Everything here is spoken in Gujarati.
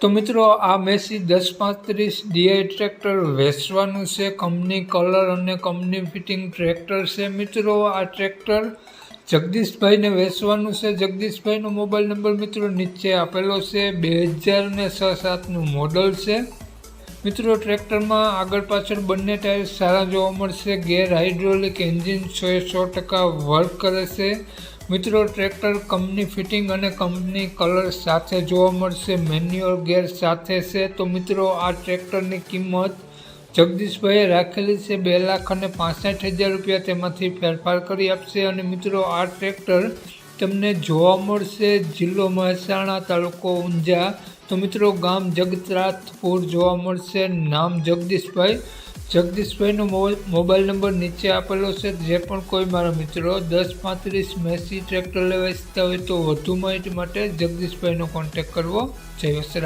તો મિત્રો, આ મેસી દસ પાંત્રીસ ડીઆઈ ટ્રેક્ટર વેચવાનું છે. કંપની કલર અને કંપની ફિટિંગ ટ્રેક્ટર છે. મિત્રો, આ ટ્રેક્ટર જગદીશભાઈને વેચવાનું છે. જગદીશભાઈનો મોબાઈલ નંબર મિત્રો નીચે આપેલો છે. બે હજાર ને છ સાતનું મોડલ છે. મિત્રો, ટ્રેક્ટરમાં આગળ પાછળ બંને ટાયર સારા જોવા મળશે. ગેર હાઇડ્રોલિક એન્જિન સો સો ટકા વર્ક કરે છે. મિત્રો, ટ્રેક્ટર કંપની ફિટિંગ અને કંપની કલર સાથે જોવા મળશે. મેન્યુઅલ ગેર સાથે છે. તો મિત્રો, આ ટ્રેક્ટરની કિંમત જગદીશભાઈએ રાખેલી છે. બે લાખ અને પાસઠ હજાર રૂપિયા તેમાંથી ફેરફાર કરી આપશે. અને મિત્રો, આ ટ્રેક્ટર તમને જોવા મળશે જિલ્લો મહેસાણા તાલુકો ઊંઝા. તો મિત્રો ગામ જગતરાથપુર જોવા મળશે. નામ જગદીશભાઈ. જગદીશભાઈનો મોબાઈલ નંબર નીચે આપેલો છે. જે પણ કોઈ મારા મિત્રો દસ પાંત્રીસ મેસી ટ્રેક્ટર લેવા ઇચ્છતા હોય તો વધુ માહિતી માટે જગદીશભાઈનો કોન્ટેક કરવો. જય